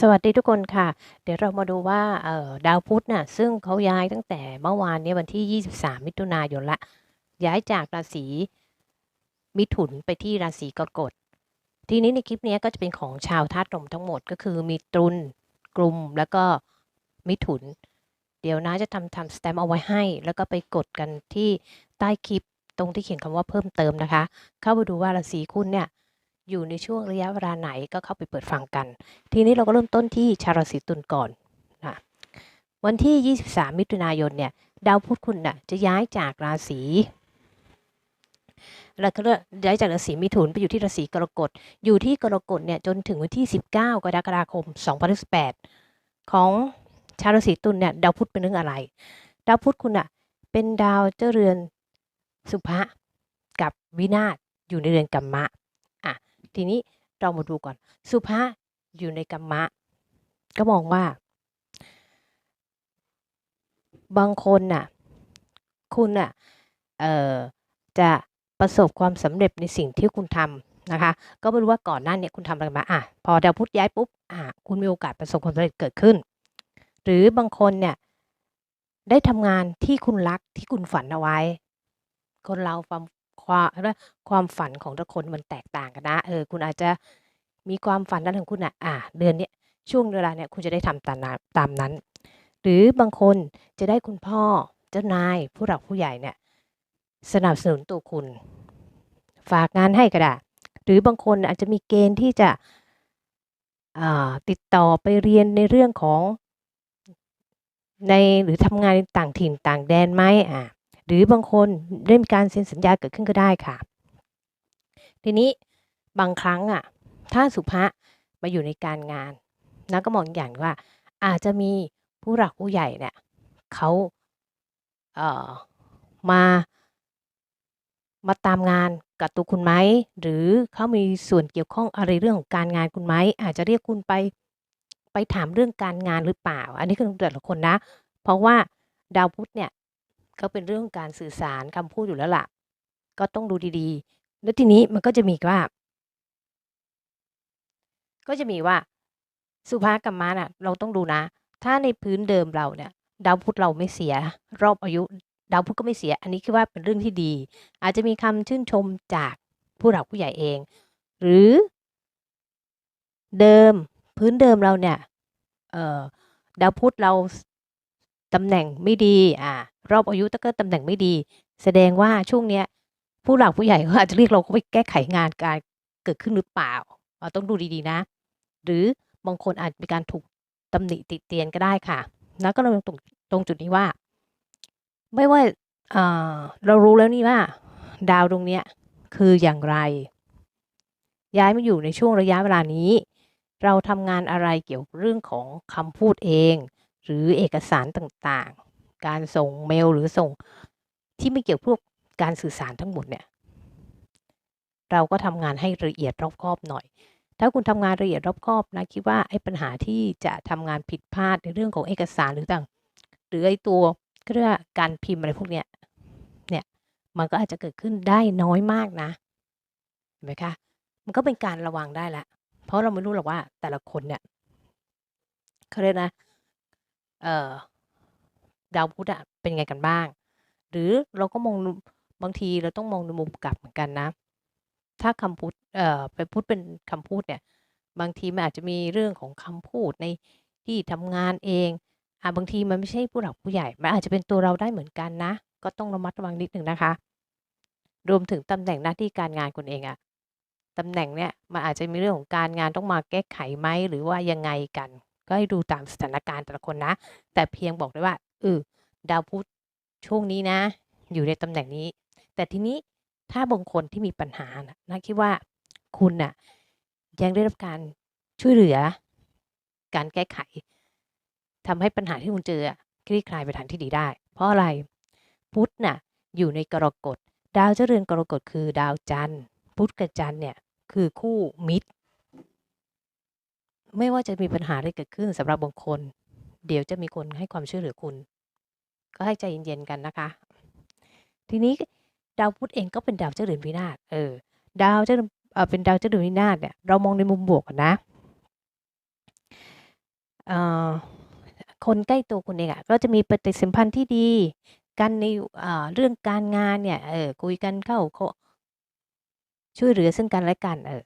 สวัสดีทุกคนค่ะ เดี๋ยวเรามาดูว่าออดาวพุธน่ะซึ่งเขาย้ายตั้งแต่เมื่อวานนี้วันที่ 23 มิถุนายนละ ย้ายจากราศีมิถุนไปที่ราศีกรกฎ ทีนี้ในคลิปนี้ก็จะเป็นของชาวธาตุลมทั้งหมดก็คือมีตรุนกลุ่มแล้วก็มิถุน เดี๋ยวนะจะทำทำสแตมป์เอาไว้ให้ แล้วก็ไปกดกันที่ใต้คลิปตรงที่เขียนคำว่าเพิ่มเติมนะคะ เข้าไปดูว่าราศีคุณเนี่ย อยู่ในช่วงระยะเวลาไหนก็เข้าไปเปิดฟังกัน ทีนี้เราก็เริ่มต้นที่ชาวราศีตุลก่อนนะวันที่ 23 มิถุนายนเนี่ยดาวพุธคุณน่ะจะย้ายจากราศีแล้วก็ย้ายจากราศีมิถุนไปอยู่ที่ราศีกรกฎ อยู่ที่กรกฎเนี่ยจนถึงวันที่ 19 กรกฎาคม 2018 ของชาวราศีตุลเนี่ยดาวพุธเป็นเรื่องอะไร ดาวพุธคุณน่ะเป็นดาวเจ้าเรือนสุภะกับวินาศอยู่ในเรือนกัมมะ ทีนี้เรามาดูก่อน สุภะอยู่ในกัมมะ ก็มองว่า บางคนน่ะ คุณน่ะเอ่อจะประสบความสำเร็จในสิ่งที่คุณทำนะคะ ก็ไม่รู้ว่าก่อนหน้านี้คุณทำอะไรมาอะพอดาวพุธย้ายปุ๊บอะคุณมีโอกาสประสบความสำเร็จเกิดขึ้น หรือบางคนเนี่ยได้ทำงานที่คุณรักที่คุณฝันเอาไว้ คนเราความ ความความฝันของแต่คนมันแตกต่างกันนะเออคุณอาจจะมีความฝันด้านของคุณอะอ่าเดือนเนี้ยช่วงเวลาเนี้ยคุณจะได้ทำตามนั้นตามนั้น หรือบางคนจะได้คุณพ่อเจ้านายผู้หลักผู้ใหญ่เนี่ยสนับสนุนตัวคุณ ฝากงานให้ก็ได้หรือบางคนอาจจะมีเกณฑ์ที่จะติดต่อไปเรียนในเรื่องของในหรือทำงานในต่างถิ่นต่างแดนไหมอ่า หรือบางคนได้มีการเซ็นสัญญาเกิดขึ้นก็ได้ค่ะ ทีนี้บางครั้งอะถ้าสุภะมาอยู่ในการงานนะก็มองอย่างว่า อาจจะมีผู้หลักผู้ใหญ่เนี่ยเขาเอ่อมามาตามงานกับตัวคุณไหม หรือเขามีส่วนเกี่ยวข้องอะไรเรื่องของการงานคุณไหม อาจจะเรียกคุณไปไปถามเรื่องการงานหรือเปล่า อันนี้คือแต่ละคนนะ เพราะว่าดาวพุธเนี่ย ก็เป็นเรื่องการสื่อสารคำพูดอยู่แล้วล่ะ ก็ต้องดูดีๆ แล้วทีนี้มันก็จะมีว่า ก็จะมีว่า สุภะกับม้าน่ะ เราต้องดูนะ ถ้าในพื้นเดิมเราเนี่ย ดาวพุธเราไม่เสีย รอบอายุ ดาวพุธก็ไม่เสีย อันนี้คือว่าเป็นเรื่องที่ดี อาจจะมีคำชื่นชมจากผู้หลักผู้ใหญ่เอง หรือ เดิมพื้นเดิมเราเนี่ย เอ่อดาวพุธเรา ตำแหน่งไม่ดีอ่ารอบอายุถ้าเกิดตำแหน่งไม่ดี แสดงว่าช่วงเนี้ย ผู้หลักผู้ใหญ่เขาอาจจะเรียกเราเขาไปแก้ไขงานการเกิดขึ้นหรือเปล่าเราต้องดูดีๆนะ หรือบางคนอาจมีการถูกตำหนิติเตียนก็ได้ค่ะ แล้วก็เราตรงตรงจุดนี้ว่า ไม่ว่าอ่าเรารู้แล้วนี่ว่า ดาวดวงเนี้ยคืออย่างไร ย้ายมาอยู่ในช่วงระยะเวลานี้ เราทำงานอะไรเกี่ยวกับเรื่องของคำพูดเอง หรือเอกสารต่างๆ การส่งเมลหรือส่งที่ไม่เกี่ยวพวกการสื่อสารทั้งหมดเนี่ย เราก็ทำงานให้ละเอียดรอบคอบหน่อย ถ้าคุณทำงานละเอียดรอบคอบนะคิดว่าไอ้ปัญหาที่จะทำงานผิดพลาดในเรื่องของเอกสารหรือต่าง หรือไอ้ตัวเรียกว่าการพิมพ์อะไรพวกเนี้ยเนี่ยมันก็อาจจะเกิดขึ้นได้น้อยมากนะเห็นไหมคะมันก็เป็นการระวังได้แล้วเพราะเราไม่รู้หรอกว่าแต่ละคนเนี่ยเขาเรียกนะ เอ่อดาวพุธอะเป็นไงกันบ้าง หรือเราก็มองบางทีเราต้องมองในมุมกลับเหมือนกันนะ ถ้าคำพูดเอ่อไปพูดเป็นคำพูดเนี่ย บางทีมันอาจจะมีเรื่องของคำพูดในที่ทำงานเองอ่าบางทีมันไม่ใช่ผู้หลักผู้ใหญ่ มันอาจจะเป็นตัวเราได้เหมือนกันนะ ก็ต้องระมัดระวังนิดหนึ่งนะคะ รวมถึงตำแหน่งหน้าที่การงานคุณเองอะตำแหน่งเนี่ยมันอาจจะมีเรื่องของการงานต้องมาแก้ไขไหมหรือว่ายังไงกัน ก็ให้ดูตามสถานการณ์แต่ละคนนะ แต่เพียงบอกได้ว่าเออดาวพุธช่วงนี้นะ อยู่ในตำแหน่งนี้ แต่ทีนี้ถ้าบางคนที่มีปัญหาน่ะนะคิดว่าคุณน่ะยังได้รับการช่วยเหลือ การแก้ไขทำให้ปัญหาที่คุณเจอคลี่คลายไปทางที่ดีได้ เพราะอะไรพุธน่ะอยู่ในกรกฎดาวเจ้าเรือนกรกฎคือดาวจันทร์พุธกับจันทร์เนี่ยคือคู่มิตร ไม่ว่าจะมีปัญหาอะไรเกิดขึ้นสำหรับบางคน เดี๋ยวจะมีคนให้ความช่วยเหลือคุณ ก็ให้ใจเย็นๆกันนะคะ ทีนี้ดาวพุธเองก็เป็นดาวเจ้าเรือนวินาศเออ ดาวเจ้าเรือนเอ่อเป็นดาวเจ้าเรือนวินาศเนี่ยเรามองในมุมบวกก่อนนะเอ่อคนใกล้ตัวคุณเองอะก็จะมีปฏิสัมพันธ์ที่ดีกันในเรื่องการงานเนี่ยเออคุยกันเข้าคช่วยเหลือซึ่งกันและกันเออ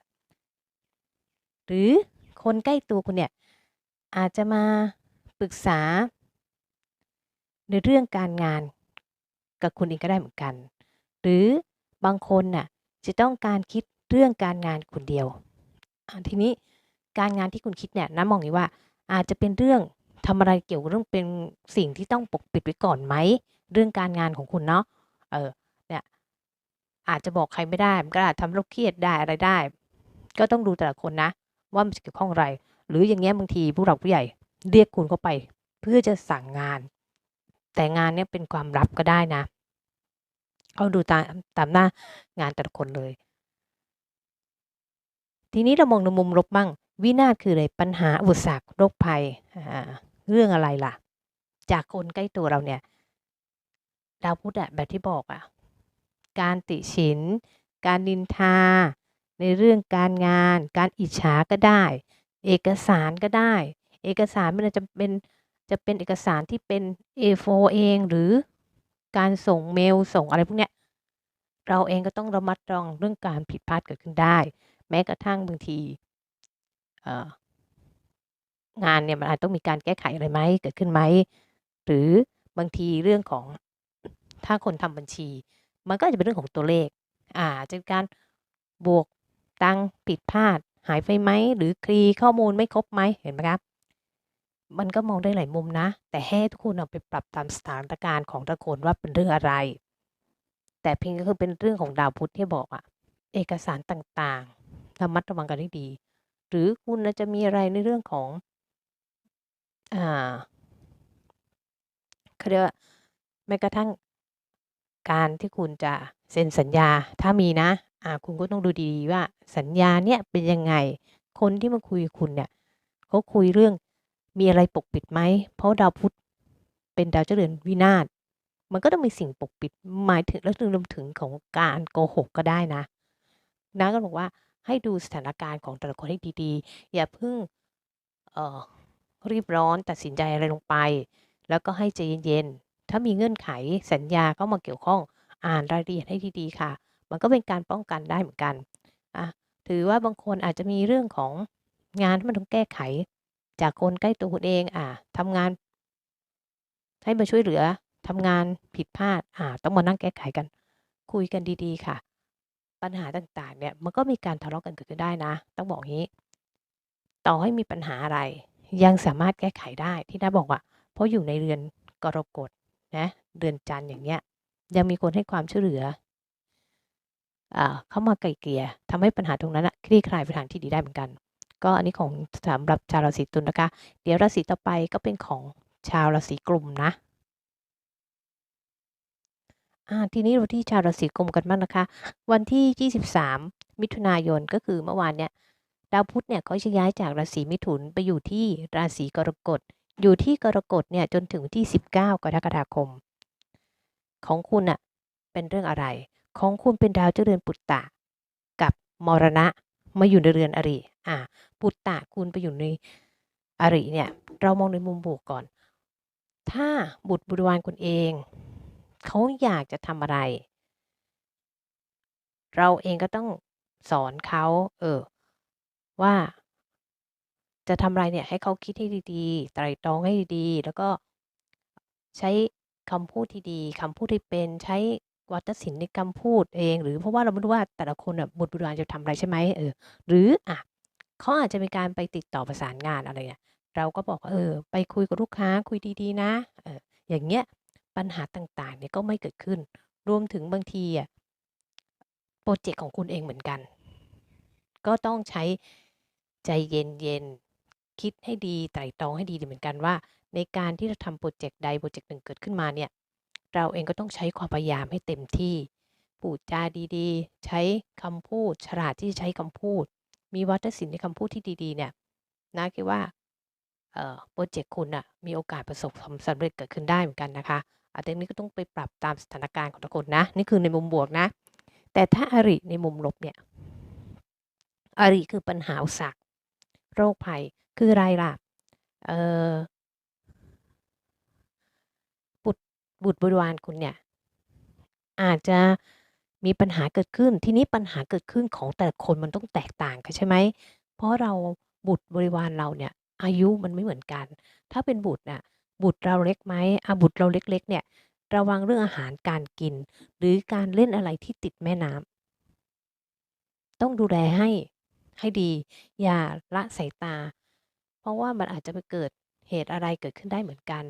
หรือ คนใกล้ตัวคุณเนี่ยอาจจะมาปรึกษา ในเรื่องการงานกับคุณเองก็ได้เหมือนกัน หรือบางคนน่ะจะต้องการคิดเรื่องการงานคนเดียว ทีนี้การงานที่คุณคิดเนี่ยน้ามองอย่างว่า อาจจะเป็นเรื่องทำอะไรเกี่ยวกับเรื่องเป็นสิ่งที่ต้องปกปิดไว้ก่อนไหม เรื่องการงานของคุณเนาะเออเนี่ยอาจจะบอกใครไม่ได้ มันก็อาจทำให้เราเครียดได้อะไรได้ ก็ต้องดูแต่ละคนนะ ว่ามันจะเกี่ยวข้องอะไร หรืออย่างเงี้ยบางทีผู้หลักผู้ใหญ่เรียกคุณเข้าไป เพื่อจะสั่งงาน แต่งานเนี้ยเป็นความลับก็ได้นะก็ดูตามตามหน้างานแต่ละคนเลย ทีนี้เรามองในมุมลบบ้าง วินาศคืออะไรปัญหาอุปสรรคโรคภัยเรื่องอะไรล่ะ จากคนใกล้ตัวเราเนี่ยดาวพุธอะแบบที่บอกอะการติฉิน การนินทา ในเรื่องการงาน การอิจฉาก็ได้ เอกสารก็ได้ เอกสารมันอาจจะเป็นจะเป็นเอกสารที่เป็น A4 เองหรือการส่งเมลส่งอะไรพวกเนี้ยเราเองก็ต้องระมัดระวังเรื่องการผิดพลาดเกิดขึ้นได้ แม้กระทั่งบางทีงานเนี่ยมันอาจต้องมีการแก้ไขอะไรไหมเกิดขึ้นไหมหรือบางทีเรื่องของถ้าคนทำบัญชี มันก็จะเป็นเรื่องของตัวเลขอ่าอาจจะเป็นการบวก ตังผิดพลาด หายไปไหม หรือคลีข้อมูลไม่ครบไหมเห็นไหมครับ มันก็มองได้หลายมุมนะ แต่ให้ทุกคนเอาไปปรับตามสถานการณ์ของต่ละคนว่าเป็นเรื่องอะไร แต่เพียงก็คือเป็นเรื่องของดาวพุธที่บอกอะเอกสารต่างๆระมัดระวังกันให้ดี หรือคุณอาจจะมีอะไรในเรื่องของอ่าเขาเรียกว่าแม้กระทั่งการที่คุณจะเซ็นสัญญาถ้ามีนะ คุณก็ต้องดูดีๆว่าสัญญาเนี่ยเป็นยังไง คนที่มาคุยกับคุณเนี่ยเขาคุยเรื่องมีอะไรปกปิดไหม เพราะดาวพุธเป็นดาวเจ้าเรือนวินาศมันก็ต้องมีสิ่งปกปิดหมายถึงแล้วรวมถึงของการโกหกก็ได้นะน้าก็บอกว่าให้ดูสถานการณ์ของแต่ละคนให้ดีๆ อย่าเพิ่งรีบร้อนตัดสินใจอะไรลงไป แล้วก็ให้ใจเย็นๆ ถ้ามีเงื่อนไขสัญญาเข้ามาเกี่ยวข้องอ่านรายละเอียดให้ดีๆค่ะ มันก็เป็นการป้องกันได้เหมือนกันอ่าถือว่าบางคนอาจจะมีเรื่องของงานที่มันต้องแก้ไข จากคนใกล้ตัวคุณเองอ่าทำงาน ให้มาช่วยเหลือทำงานผิดพลาดอ่าต้องมานั่งแก้ไขกัน คุยกันดีๆค่ะ ปัญหาต่างๆ เนี่ยมันก็มีการทะเลาะกันเกิดขึ้นได้นะ ต้องบอกงี้ ต่อให้มีปัญหาอะไร ยังสามารถแก้ไขได้ที่น้าบอกอะเพราะอยู่ในเรือนกรกฎนะเรือนจันทร์อย่างเงี้ยยังมีคนให้ความช่วยเหลือ เข้ามาไกลเกลี่ยทำให้ปัญหาตรงนั้นคลี่คลายไปทางที่ดีได้เหมือนกัน ก็อันนี้ของสำหรับชาวราศีตุลนะคะ เดี๋ยวราศีต่อไปก็เป็นของชาวราศีกลุ่มนะทีนี้เราที่ชาวราศีกลุ่มกันบ้างนะคะ วันที่ 23 มิถุนายนก็คือเมื่อวานเนี่ยดาวพุธเนี่ยเขาจะย้ายจากราศีมิถุนไปอยู่ที่ราศีกรกฎ อยู่ที่กรกฎเนี่ยจนถึงที่ 19 กรกฎาคม ของคุณน่ะเป็นเรื่องอะไร ของคุณเป็นดาวเจ้าเรือนปุตตะ กับมรณะมาอยู่ในเรือนอริอ่าปุตตะคุณไปอยู่ในอริเนี่ยเรามองในมุมบวกก่อน ถ้าบุตรบริวารคุณเอง เขาอยากจะทำอะไร เราเองก็ต้องสอนเขาเออว่าจะทำอะไรเนี่ยให้เขาคิดให้ดีๆ ไตร่ตรองให้ดีๆ แล้วก็ใช้คำพูดที่ดีคำพูดที่เป็น ใช้ วาทศิลป์ในคำพูดเอง หรือเพราะว่าเราไม่รู้ว่าแต่ละคนน่ะบุตรบริวารจะทำอะไรใช่ไหมเออหรืออะเขาอาจจะมีการไปติดต่อประสานงานอะไรเนี่ยเราก็บอกว่าเออ ไปคุยกับลูกค้าคุยดีๆ นะเอออย่างเงี้ยปัญหาต่างๆเนี่ยก็ไม่เกิดขึ้น รวมถึงบางทีอะพรเจกต์ของคุณเองเหมือนกัน ก็ต้องใช้ใจเย็นๆคิดให้ดีไตร่ตรองให้ดีเหมือนกันว่า ในการที่จะทำพรเจกต์ใดพรเจกต์หนึ่งเกิดขึ้นมาเนี่ย เราเองก็ต้องใช้ความพยายามให้เต็มที่ พูดจาดีๆ ใช้คำพูด ฉลาดที่จะใช้คำพูด มีวาทศิลป์ในคำพูดที่ดีๆ เนี่ยน้าคิดว่าเอ่อพรเจกต์คุณน่ะมีโอกาสประสบความสำเร็จเกิดขึ้นได้เหมือนกันนะคะอาแต่นี้ก็ต้องไปปรับตามสถานการณ์ของแต่ละคนนะ นี่คือในมุมบวกนะ แต่ถ้าอริในมุมลบเนี่ยอริคือปัญหาสรรคโรคภัยคืออะไรล่ะเอ่อ บุตรบริวารคุณเนี่ยอาจจะมีปัญหาเกิดขึ้น ทีนี้ปัญหาเกิดขึ้นของแต่ละคนมันต้องแตกต่างกันใช่ไหม เพราะเราบุตรบริวารเราเนี่ย อายุมันไม่เหมือนกัน ถ้าเป็นบุตรน่ะบุตรเราเล็กไหมอาบุตรเราเล็ก ๆ เนี่ย ระวังเรื่องอาหารการกิน หรือการเล่นอะไรที่ติดแม่น้ำต้องดูแลให้ให้ดี อย่าละสายตา เพราะว่ามันอาจจะไปเกิดเหตุอะไรเกิดขึ้นได้เหมือนกัน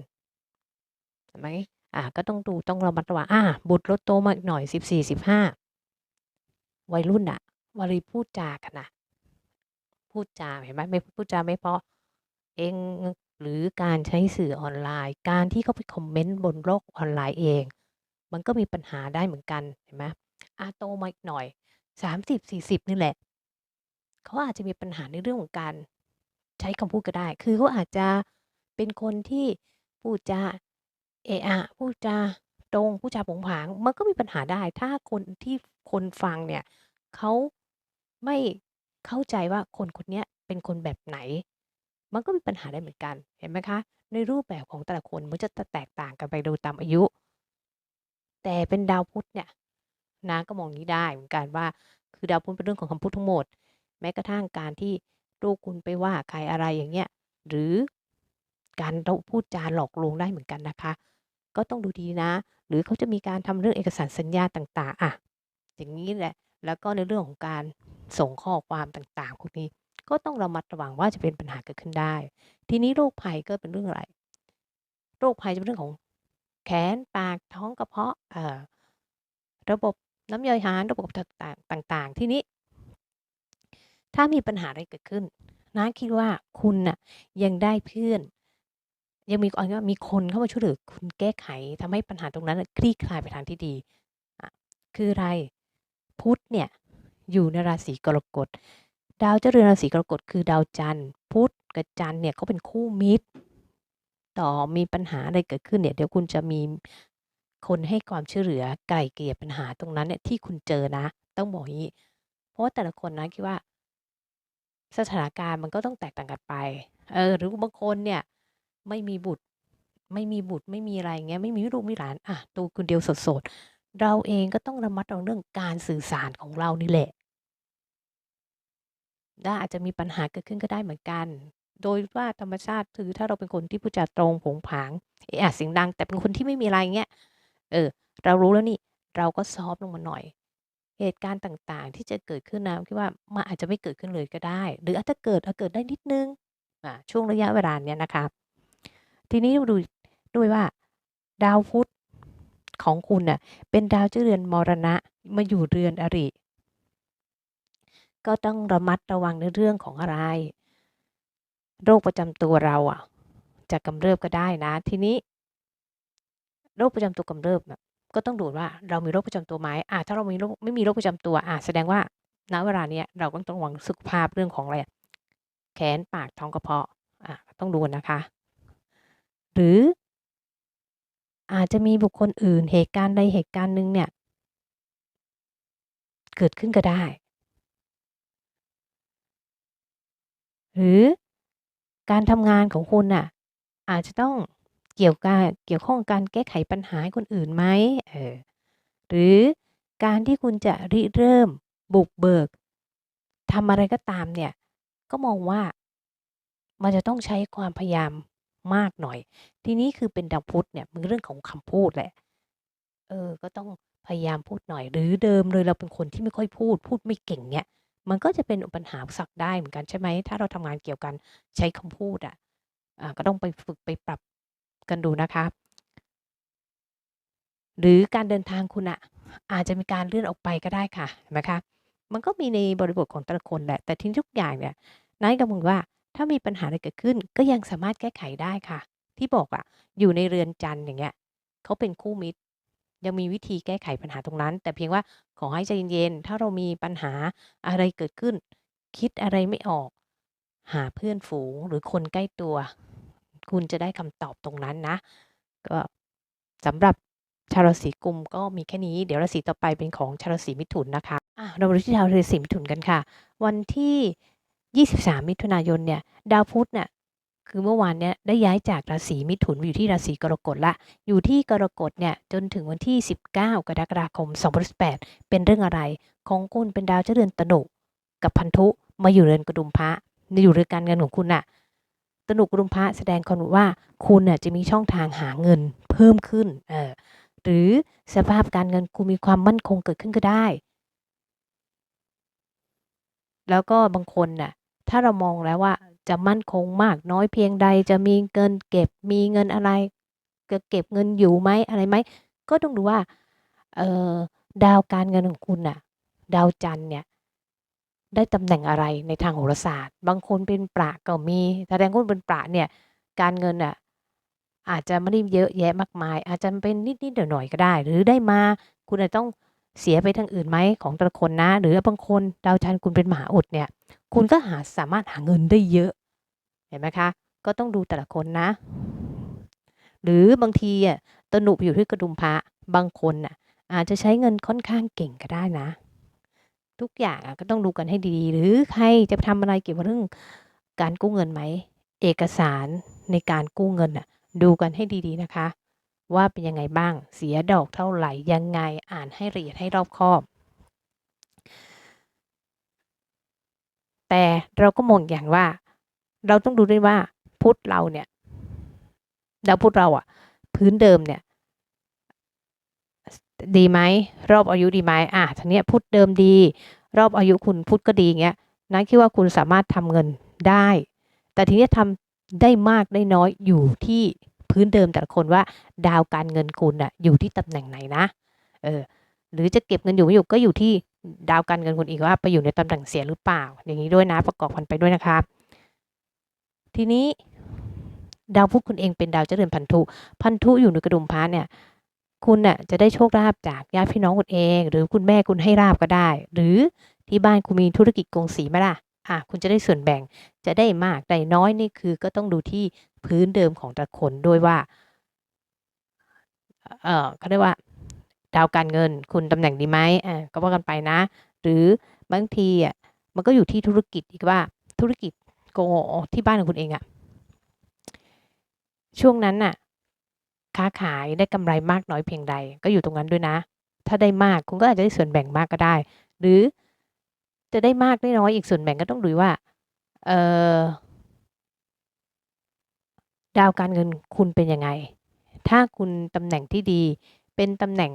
เห็นไหม อ่าก็ต้องดูต้องระมัดระวังอาบุตรเราโตมาอีกหน่อย14-15วัยรุ่นน่ะเวลาพูดจากันนะพูดจาเห็นไหมไม่พูดจาไม่เพราะเองหรือการใช้สื่อออนไลน์ การที่เขาไปคอมเมนต์บนโลกออนไลน์เอง มันก็มีปัญหาได้เหมือนกันเห็นไหมอาโตมาอีกหน่อย30-40นี่แหละเขาอาจจะมีปัญหาในเรื่องของการใช้คำพูดก็ได้ คือเขาอาจจะเป็นคนที่พูดจา เอะอะพูดจาตรงพูดจาผงผาง มันก็มีปัญหาได้ ถ้าคนที่คนฟังเนี่ยเขาไม่เข้าใจว่าคนคนเนี้ยเป็นคนแบบไหน มันก็มีปัญหาได้เหมือนกัน เห็นไหมคะ ในรูปแบบของแต่ละคนมันจะแตกต่างกันไปโดยตามอายุ แต่เป็นดาวพุธเนี่ยนะก็มองงี้ได้เหมือนกันว่า คือดาวพุธเป็นเรื่องของคำพูดทั้งหมด แม้กระทั่งการที่ลูกคุณไปว่าใครอะไรอย่างเงี้ย หรือการเราพูดจาหลอกลวงได้เหมือนกันนะคะ ก็ต้องดูดีนะ หรือเขาจะมีการทำเรื่องเอกสารสัญญาต่างๆอะอย่างงี้แหละ แล้วก็ในเรื่องของการส่งข้อความต่างๆพวกนี้ก็ต้องระมัดระวังว่าจะเป็นปัญหาเกิดขึ้นได้ ทีนี้โรคภัยก็เป็นเรื่องอะไร โรคภัยจะเป็นเรื่องของแขนปากท้องกระเพาะเอ่อระบบน้ำย่อยอาหารระบบต่างๆต่างๆ ทีนี้ ถ้ามีปัญหาอะไรเกิดขึ้นน้าคิดว่าคุณน่ะยังได้เพื่อน ยังมีอางี้ว่ามีคนเข้ามาช่วยเหลือคุณแก้ไขทำให้ปัญหาตรงนั้นคลี่คลายไปทางที่ดีอะคืออะไรพุธเนี่ยอยู่ในราศีกรกฎดาวเจ้าเรือนราศีกรกฎคือดาวจันทร์ พุธกับจันทร์เนี่ยเขาเป็นคู่มิตร ต่อมีปัญหาอะไรเกิดขึ้นเนี่ยเดี๋ยวคุณจะมีคนให้ความช่วยเหลือไกล่เกลี่ยปัญหาตรงนั้นเนี่ยที่คุณเจอนะ ต้องบอกอย่างงี้ เพราะว่าแต่ละคนนะคิดว่า สถานการณ์มันก็ต้องแตกต่างกันไป เออ หรือบางคนเนี่ย ไม่มีบุตร ไม่มีบุตรไม่มีอะไรเงี้ยไม่มีลูกมีหลานอะตัวคนเดียวสดๆ เราเองก็ต้องระมัดระวังเรื่องการสื่อสารของเรานี่แหละได้อาจจะมีปัญหาเกิดขึ้นก็ได้เหมือนกัน โดยว่าธรรมชาติคือถ้าเราเป็นคนที่พูดจาตรงผงผางเอะอเสียงดัง แต่เป็นคนที่ไม่มีอะไรเงี้ย เออ เรารู้แล้วนี่ เราก็ซอฟลงมาหน่อย เหตุการณ์ต่างๆ ที่จะเกิดขึ้นนะคิดว่ามันอาจจะไม่เกิดขึ้นเลยก็ได้ หรืออาจจะเกิดอาเกิดได้นิดนึง อ่า ช่วงระยะเวลาเนี้ยนะคะ ทีนี้ดูด้วยว่า ดาวพุธของคุณน่ะเป็นดาวเจ้าเรือนมรณะมาอยู่เรือนอริ ก็ต้องระมัดระวังในเรื่องของอะไร โรคประจำตัวเราอะ จะกำเริบก็ได้นะ ทีนี้ โรคประจำตัวกำเริบนะก็ต้องดูว่าเรามีโรคประจำตัวไหมอ่าถ้าเรามีโรคไม่มีโรคประจำตัวอ่าแสดงว่าณเวลาเนี้ยเราก็ต้องระวังสุขภาพเรื่องของอะไรแขนปากท้องกระเพาะอาต้องดูนะคะ หรือ อาจจะมีบุคคลอื่นเหตุการณ์ใดเหตุการณ์หนึ่งเนี่ย เกิดขึ้นก็ได้ หรือการทำงานของคุณน่ะ อาจจะต้องเกี่ยวกาเกี่ยวข้องการแก้ไขปัญหาคนอื่นไหมเออหรือการที่คุณจะริเริ่มบุกเบิกทำอะไรก็ตามเนี่ย ก็มองว่ามันจะต้องใช้ความพยายาม มากหน่อย ทีนี้คือเป็นดาวพุธเนี่ยมันเรื่องของคำพูดแหละ เออ ก็ต้องพยายามพูดหน่อย หรือเดิมเลยเราเป็นคนที่ไม่ค่อยพูด พูดไม่เก่งเนี่ย มันก็จะเป็นปัญหาสรรคได้เหมือนกันใช่ไหม ถ้าเราทำงานเกี่ยวกันใช้คำพูดอะอ่าก็ต้องไปฝึกไปปรับกันดูนะคะ หรือการเดินทางคุณน่ะอาจจะมีการเลื่อนออกไปก็ได้ค่ะเห็นไหมคะ มันก็มีในบริบทของแต่ละคนแหละ แต่ทีนี้ทุกอย่างเนี่ยน้าก็มองว่า ถ้ามีปัญหาอะไรเกิดขึ้นก็ยังสามารถแก้ไขได้ค่ะ ที่บอกอะอยู่ในเรือนจันอย่างเงี้ยเขาเป็นคู่มิตร ยังมีวิธีแก้ไขปัญหาตรงนั้น แต่เพียงว่าขอให้ใจเย็นๆถ้าเรามีปัญหาอะไรเกิดขึ้น คิดอะไรไม่ออก หาเพื่อนฝูงหรือคนใกล้ตัว คุณจะได้คำตอบตรงนั้นนะ ก็สำหรับชาวราศีกุมก็มีแค่นี้ เดี๋ยวราศีต่อไปเป็นของชาวราศีมิถุนนะคะอาเรามาดูที่ชาวราศีมิถุนกันค่ะ วันที่ 23 มิถุนายนเนี่ยดาวพุธเนี่ยคือเมื่อวานเนี้ยได้ย้ายจากราศีมิถุนอยู่ที่ราศีกรกฎละ อยู่ที่กรกฎเนี่ยจนถึงวันที่ 19 กรกฎาคม 2018 เป็นเรื่องอะไร ของคุณเป็นดาวเจ้าเรือนตนุกับพันธุมาอยู่เรือนกระดุมพระอยู่เรือนการเงินของคุณน่ะตนุกระดุมพระแสดงความว่าคุณน่ะจะมีช่องทางหาเงินเพิ่มขึ้นเออหรือสภาพการเงินคุณมีความมั่นคงเกิดขึ้นก็ได้ แล้วก็บางคนน่ะ ถ้าเรามองแล้วว่าจะมั่นคงมากน้อยเพียงใดจะมีเงินเก็บมีเงินอะไรจะเก็บเงินอยู่ไหมอะไรไหมก็ต้องดูว่าเออดาวการเงินของคุณน่ะ ดาวจันทร์เนี่ย ได้ตำแหน่งอะไรในทางโหราศาสตร์ บางคนเป็นประก็มีแสดงว่าเป็นประเนี่ย การเงินอะอาจจะไม่ได้เยอะแยะมากมาย อาจจะเป็นนิดๆหน่อยๆก็ได้ หรือได้มาคุณอาจต้องเสียไปทางอื่นไหมของแต่ละคนนะ หรือบางคนดาวจันทร์คุณเป็นมหาอุดเนี่ย คุณก็หาสามารถหาเงินได้เยอะ เห็นไหมคะ ก็ต้องดูแต่ละคนนะ หรือบางทีอะตนุอยู่ที่กระดุมพระบางคนน่ะ อาจจะใช้เงินค่อนข้างเก่งก็ได้นะ ทุกอย่างอะก็ต้องดูกันให้ดีๆ หรือใครจะทำอะไรเกี่ยวกับเรื่องการกู้เงินไหม เอกสารในการกู้เงินน่ะ ดูกันให้ดีๆนะคะ ว่าเป็นยังไงบ้างเสียดอกเท่าไหร่ยังไงอ่านให้ละเอียดให้รอบคอบ แต่เราก็มองอย่างว่า เราต้องดูด้วยว่าพุทธเราเนี่ยดาวพุธเราอะพื้นเดิมเนี่ย ดีไหมรอบอายุดีไหมอะทีเนี้ยพุธเดิมดี รอบอายุคุณพุธก็ดีเงี้ยนั้นคิดว่าคุณสามารถทำเงินได้ แต่ทีนี้ทำได้มากได้น้อยอยู่ที่พื้นเดิมแต่ละคนว่าดาวการเงินคุณอะอยู่ที่ตำแหน่งไหนนะเออหรือจะเก็บเงินอยู่ไม่อยู่ก็อยู่ที่ ดาวการเงินคุณอีกว่าไปอยู่ในตำแหน่งเสียหรือเปล่า อย่างนี้ด้วยนะประกอบกันไปด้วยนะคะ ทีนี้ ดาวพุธคุณเองเป็นดาวเจริญพันธุพันธุอยู่ในกระดุมพระเนี่ย คุณน่ะจะได้โชคลาภจากญาติพี่น้องคุณเอง หรือคุณแม่คุณให้ลาบก็ได้ หรือที่บ้านคุณมีธุรกิจกงสีไหมล่ะอะคุณจะได้ส่วนแบ่งจะได้มากได้น้อยนี่คือก็ต้องดูที่พื้นเดิมของแต่ละคนด้วยว่า เออเขาเรียกว่า ดาวการเงิน คุณตำแหน่งดีไหมอ่าก็ว่ากันไปนะ หรือบางทีอะมันก็อยู่ที่ธุรกิจอีกว่าธุรกิจโกที่บ้านของคุณเองอะช่วงนั้นน่ะ ค้าขายได้กำไรมากน้อยเพียงใด ก็อยู่ตรงนั้นด้วยนะ ถ้าได้มากคุณก็อาจจะได้ส่วนแบ่งมากก็ได้ หรือจะได้มากได้น้อยอีกส่วนแบ่งก็ต้องดูว่า เออดาวการเงินคุณเป็นยังไง ถ้าคุณตำแหน่งที่ดี เป็นตำแหน่ง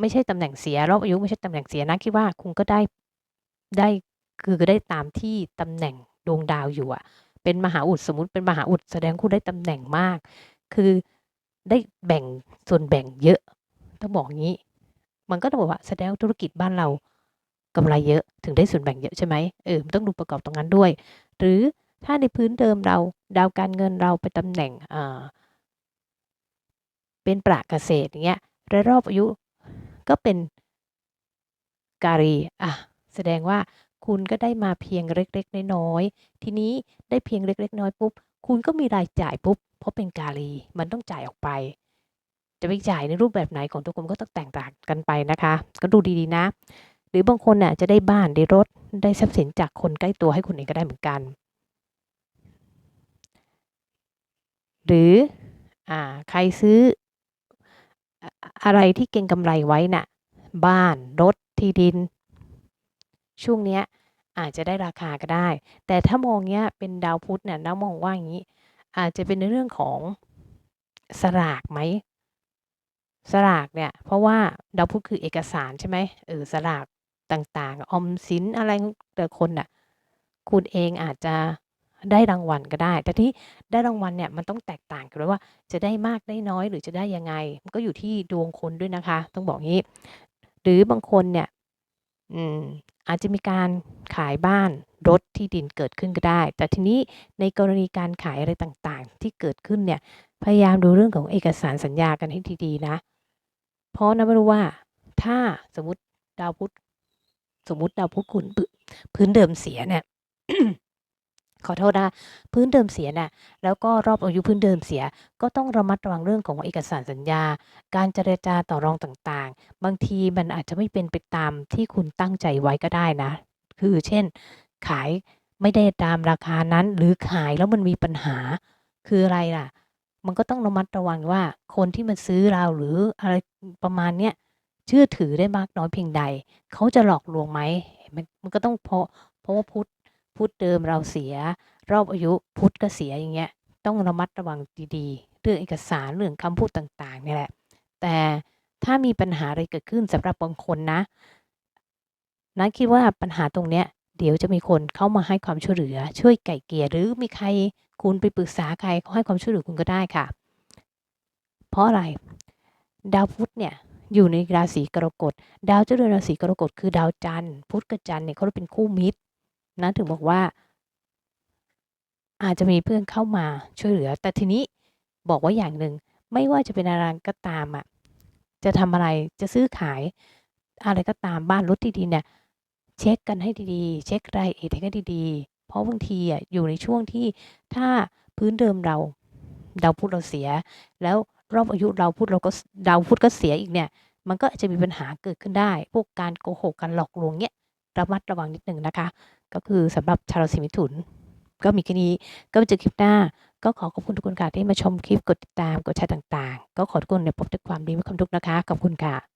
ไม่ใช่ตำแหน่งเสียรอบอายุไม่ใช่ตำแหน่งเสียนะคิดว่าคุณก็ได้ได้คือได้ตามที่ตำแหน่งดวงดาวอยู่อะเป็นมหาอุดสมมติเป็นมหาอุดแสดงคุณได้ตำแหน่งมาก คือได้แบ่งส่วนแบ่งเยอะต้องบอกงี้ มันก็ต้องบอกว่าแสดงธุรกิจบ้านเรากำไรเยอะถึงได้ส่วนแบ่งเยอะใช่ไหมเออมันต้องดูประกอบตรงนั้นด้วย หรือถ้าในพื้นเดิมเราดาวการเงินเราไปตำแหน่งอ่าเป็นประเกษตรอย่างเงี้ยระรอบอายุ ก็เป็นการีอะแสดงว่าคุณก็ได้มาเพียงเล็ก ๆ น้อยๆทีนี้ได้เพียงเล็ก ๆ น้อยปุ๊บ คุณก็มีรายจ่ายปุ๊บ เพราะเป็นการีมันต้องจ่ายออกไป จะไปจ่ายในรูปแบบไหนของทุกคนก็ต้องแตกต่างกันไปนะคะ ก็ดูดีๆนะ หรือบางคนน่ะจะได้บ้านได้รถได้ทรัพย์สินจากคนใกล้ตัวให้คุณเองก็ได้เหมือนกัน หรืออ่าใครซื้อ อะไรที่เก็งกำไรไว้น่ะ บ้าน รถ ที่ดิน ช่วงเนี้ยอาจจะได้ราคาก็ได้ แต่ถ้ามองเนี้ยเป็นดาวพุธเนี่ยน้ามองว่าอย่างนี้ อาจจะเป็นในเรื่องของสลากไหมสลากเนี่ย เพราะว่าดาวพุธคือเอกสารใช่ไหมเออสลากต่างๆ ออมสินอะไรแต่คนน่ะ คุณเองอาจจะ ได้รางวัลก็ได้ แต่ที่ได้รางวัลเนี่ยมันต้องแตกต่างกันว่า จะได้มากได้น้อยหรือจะได้ยังไง มันก็อยู่ที่ดวงคนด้วยนะคะ ต้องบอกงี้ หรือบางคนเนี่ยอืมอาจจะมีการขายบ้านรถที่ดินเกิดขึ้นก็ได้ แต่ทีนี้ในกรณีการขายอะไรต่างๆ ที่เกิดขึ้นเนี่ยพยายามดูเรื่องของเอกสารสัญญากันให้ดีๆนะ เพราะนะไม่รู้ว่าถ้าสมมติดาวพุธสมมติดาวพุธคุณพื้นเดิมเสียเนี่ย ขอโทษนะพื้นเดิมเสียน่ะแล้วก็รอบอายุพื้นเดิมเสีย ก็ต้องระมัดระวังเรื่องของเอกสารสัญญา การเจรจาต่อรองต่างๆ บางทีมันอาจจะไม่เป็นไปตามที่คุณตั้งใจไว้ก็ได้นะ คือเช่น ขายไม่ได้ตามราคานั้น หรือขายแล้วมันมีปัญหาคืออะไรล่ะ มันก็ต้องระมัดระวังว่าคนที่มาซื้อเราหรืออะไรประมาณเนี้ยเชื่อถือได้มากน้อยเพียงใด เขาจะหลอกลวงไหมมันมันก็ต้องเพราะเพราะว่าพุทธ พุทธเดิมเราเสีย รอบอายุพุทธก็เสียอย่างเงี้ยต้องระมัดระวังดีๆ เรื่องเอกสารเรื่องคำพูดต่างๆนี่แหละ แต่ถ้ามีปัญหาอะไรเกิดขึ้นสำหรับบางคนนะนะคิดว่าปัญหาตรงเนี้ยเดี๋ยวจะมีคนเข้ามาให้ความช่วยเหลือ ช่วยไก่เกลี่ยหรือมีใครคุณไปปรึกษาใครเขาให้ความช่วยเหลือคุณก็ได้ค่ะ เพราะอะไร ดาวพุธเนี่ยอยู่ในราศีกรกฎ ดาวเจ้าเรือนราศีกรกฎคือดาวจันทร์พุธกับจันทร์เนี่ยเขาเป็นคู่มิตร นะถึงบอกว่า อาจจะมีเพื่อนเข้ามาช่วยเหลือ แต่ทีนี้บอกว่าอย่างหนึ่งไม่ว่าจะเป็นอะไรก็ตามอะจะทำอะไรจะซื้อขายอะไรก็ตามบ้านรถที่ดินเนี่ยเช็คกันให้ดีๆ เช็ครายละเอียดให้ดีๆ เพราะบางทีอะอยู่ในช่วงที่ถ้าพื้นเดิมเราดาวพุธเราเสีย แล้วรอบอายุเราพุธเราก็ดาวพุธก็เสียอีกเนี่ย มันก็อาจจะมีปัญหาเกิดขึ้นได้ พวกการโกหกการหลอกลวงเนี่ยระมัดระวังนิดหนึ่งนะคะ ก็คือสำหรับชาวราศีมิถุน ก็มีแค่นี้ก็ไปเจอคลิปหน้า ก็ขอขอบคุณทุกคนค่ะที่มาชมคลิปกดติดตามกดแชร์ต่างๆ ก็ขอทุกคนเนี่ยพบแต่ความดีไม่ความทุกข์นะคะขอบคุณค่ะ